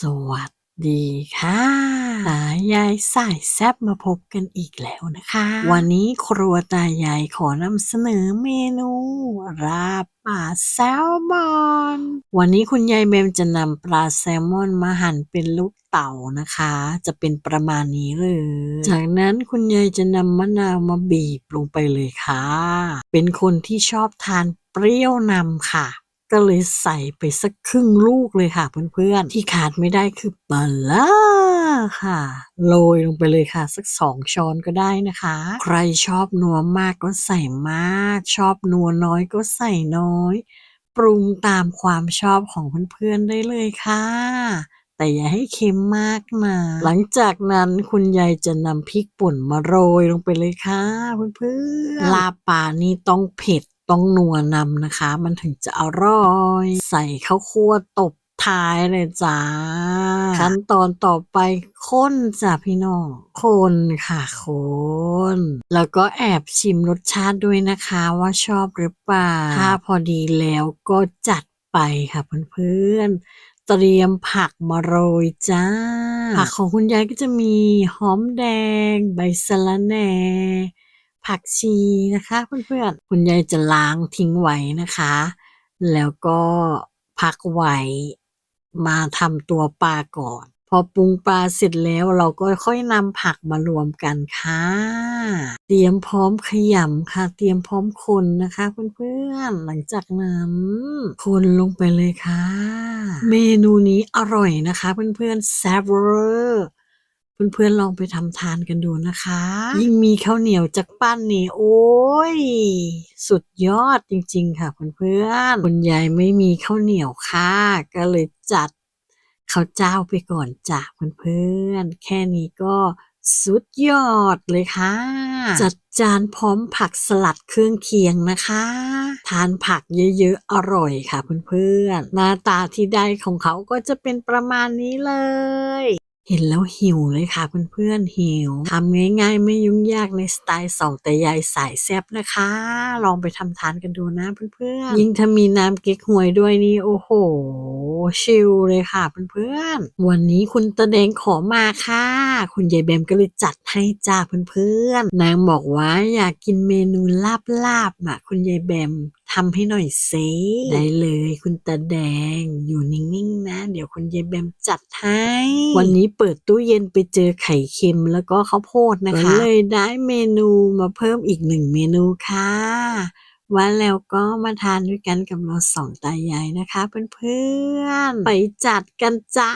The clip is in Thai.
สวัสดีค่ะตายายสายแซบมาพบกันอีกแล้วนะคะ วันนี้ครัวตายายขอนำเสนอเมนูราบปลาแซลมอน วันนี้คุณยายเมมจะนำปลาแซลมอนมาหั่นเป็นลูกเต่านะคะ จะเป็นประมาณนี้เลย จากนั้นคุณยายจะนำมะนาวมาบีบลงไปเลยค่ะ เป็นคนที่ชอบทานเปรี้ยวนำค่ะ ก็เลยใส่ไปสักครึ่งลูกเลยค่ะเพื่อนๆ ที่ขาดไม่ได้คือปลาล่าค่ะ โรยลงไปเลยค่ะ สักสองช้อนก็ได้นะคะ ใครชอบนัวมากก็ใส่มาก ชอบนัวน้อยก็ใส่น้อย ปรุงตามความชอบของเพื่อนๆได้เลยค่ะแต่อย่าให้เค็มมากนะ หลังจากนั้นคุณยายจะนำพริกป่นมาโรยลงไปเลยค่ะเพื่อนๆลาป่านี่ต้องเผ็ด ต้องนัวนำนะคะ มันถึงจะอร่อย ใส่ข้าวคั่วตบท้ายเลยจ้า ขั้นตอนต่อไปค้นจ้ะพี่น้องคนค่ะคนแล้วก็แอบชิมรสชาติด้วยนะคะว่าชอบหรือเปล่า ถ้าพอดีแล้วก็จัดไปค่ะเพื่อนๆเตรียมผักมาโรยจ้า ผักของคุณยายก็จะมีหอมแดง ใบสะระแหน่ ผักชีนะคะเพื่อนๆคุณยายจะล้างทิ้งไว้นะคะ แล้วก็พักไว้มาทำตัวปลาก่อน พอปรุงปลาเสร็จแล้วเราก็ค่อยนำผักมารวมกันค่ะ เตรียมพร้อมขยำค่ะ เตรียมพร้อมคนนะคะเพื่อนๆหลังจากนั้น คนลงไปเลยค่ะ เมนูนี้อร่อยนะคะเพื่อนๆแซ่บเวอร์ เพื่อนๆลองไปทำทานกันดูนะคะ ยิ่งมีข้าวเหนียวจากปั้นนี่โอ้ย สุดยอดจริงๆค่ะเพื่อนๆคุณยายไม่มีข้าวเหนียวค่ะ ก็เลยจัดข้าวเจ้าไปก่อนจ้ะเพื่อนๆแค่นี้ก็สุดยอดเลยค่ะ จัดจานพร้อมผักสลัดเครื่องเคียงนะคะ ทานผักเยอะๆ อร่อยค่ะเพื่อนๆ หน้าตาที่ได้ของเขาก็จะเป็นประมาณนี้เลย เห็นแล้วหิวเลยค่ะเพื่อนๆหิวทำง่ายๆ ไม่ยุ่งยากในสไตล์สองแต่ยายสายแซ่บนะคะ ลองไปทำทานกันดูนะเพื่อนๆ ยิ่งถ้ามีน้ำเก๊กฮวยด้วยนี่โอ้โห ชิลเลยค่ะเพื่อนๆ วันนี้คุณตะแดงขอมาค่ะ คุณยายแบมก็เลยจัดให้จ้าเพื่อนๆ นางบอกว่าอยากกินเมนูลาบลาบๆอะคุณยายแบมทำให้หน่อยเซได้เลยคุณตาแดงอยู่นิ่งๆนะ เดี๋ยวคุณยายแบมจัดให้วันนี้เปิดตู้เย็นไปเจอไข่เค็มแล้วก็ข้าวโพดนะคะก็เลยได้เมนูมาเพิ่มอีกหนึ่งเมนูค่ะ ว่าแล้วก็มาทานด้วยกันกับเราสองตายายนะคะเพื่อนๆ ไปจัดกันจ้า